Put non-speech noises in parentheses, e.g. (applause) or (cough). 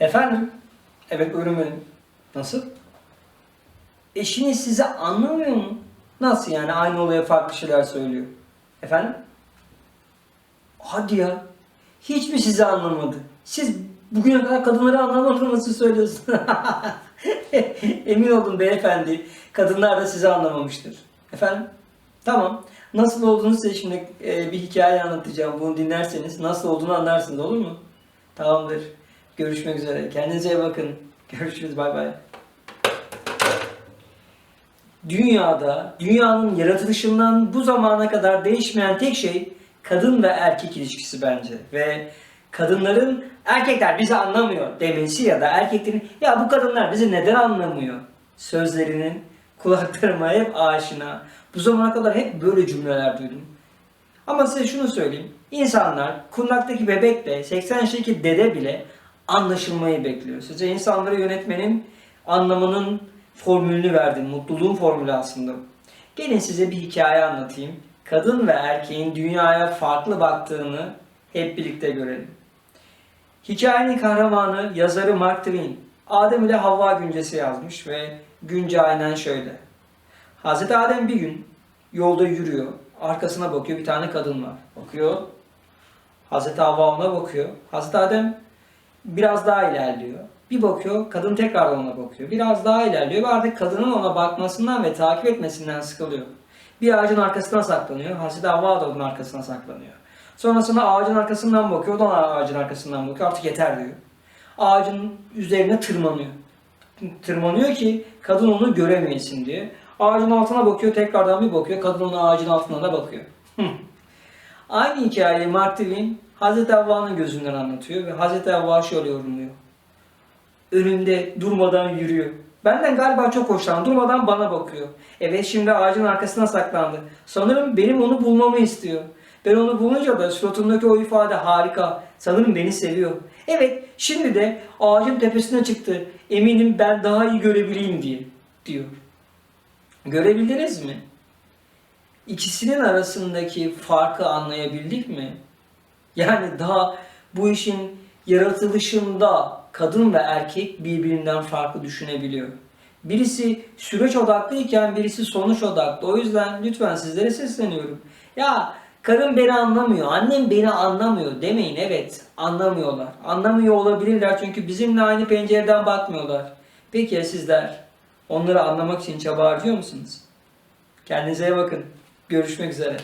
Efendim? Evet buyurun benim. Nasıl? Eşiniz sizi anlamıyor mu? Nasıl yani aynı olaya farklı şeyler söylüyor? Efendim? Hadi ya. Hiç mi sizi anlamadı? Siz bugüne kadar kadınları anlamadığınızı söylüyorsunuz. (laughs) Emin olun beyefendi. Kadınlar da sizi anlamamıştır. Efendim? Tamam. Nasıl olduğunu size şimdi e, bir hikaye anlatacağım. Bunu dinlerseniz nasıl olduğunu anlarsınız olur mu? Tamamdır. Görüşmek üzere. Kendinize iyi bakın. Görüşürüz. Bay bay. Dünyada, dünyanın yaratılışından bu zamana kadar değişmeyen tek şey kadın ve erkek ilişkisi bence. Ve kadınların erkekler bizi anlamıyor demesi ya da erkeklerin ya bu kadınlar bizi neden anlamıyor sözlerinin kulaklarıma hep aşina. Bu zamana kadar hep böyle cümleler duydum. Ama size şunu söyleyeyim. İnsanlar kundaktaki bebekle 80 yaşındaki dede bile anlaşılmayı bekliyor. Size insanları yönetmenin anlamının formülünü verdim. Mutluluğun formülü aslında. Gelin size bir hikaye anlatayım. Kadın ve erkeğin dünyaya farklı baktığını hep birlikte görelim. Hikayenin kahramanı yazarı Mark Twain. Adem ile Havva güncesi yazmış ve günce aynen şöyle. Hazreti Adem bir gün yolda yürüyor. Arkasına bakıyor bir tane kadın var. Bakıyor. Hazreti Havva ona bakıyor. Hazreti Adem biraz daha ilerliyor. Bir bakıyor, kadın tekrar ona bakıyor. Biraz daha ilerliyor ve artık kadının ona bakmasından ve takip etmesinden sıkılıyor. Bir ağacın arkasına saklanıyor. Hazreti Havva da onun arkasına saklanıyor. Sonrasında ağacın arkasından bakıyor, o da ağacın arkasından bakıyor. Artık yeter diyor. Ağacın üzerine tırmanıyor. Tırmanıyor ki kadın onu göremeyesin diye. Ağacın altına bakıyor, tekrardan bir bakıyor. Kadın ona ağacın altına da bakıyor. Aynı hikayeyi Mark Twain Hazreti Havva'nın gözünden anlatıyor ve Hazreti Havva şöyle yorumluyor. Önümde durmadan yürüyor. Benden galiba çok hoşlandı. Durmadan bana bakıyor. Evet şimdi ağacın arkasına saklandı. Sanırım benim onu bulmamı istiyor. Ben onu bulunca da suratındaki o ifade harika. Sanırım beni seviyor. Evet şimdi de ağacın tepesine çıktı. Eminim ben daha iyi görebileyim diye diyor. Görebildiniz mi? İkisinin arasındaki farkı anlayabildik mi? Yani daha bu işin yaratılışında kadın ve erkek birbirinden farklı düşünebiliyor. Birisi süreç odaklıyken birisi sonuç odaklı. O yüzden lütfen sizlere sesleniyorum. Ya karım beni anlamıyor, annem beni anlamıyor demeyin. Evet anlamıyorlar. Anlamıyor olabilirler çünkü bizimle aynı pencereden bakmıyorlar. Peki ya sizler? Onları anlamak için çaba harcıyor musunuz? Kendinize bakın. Görüşmek üzere.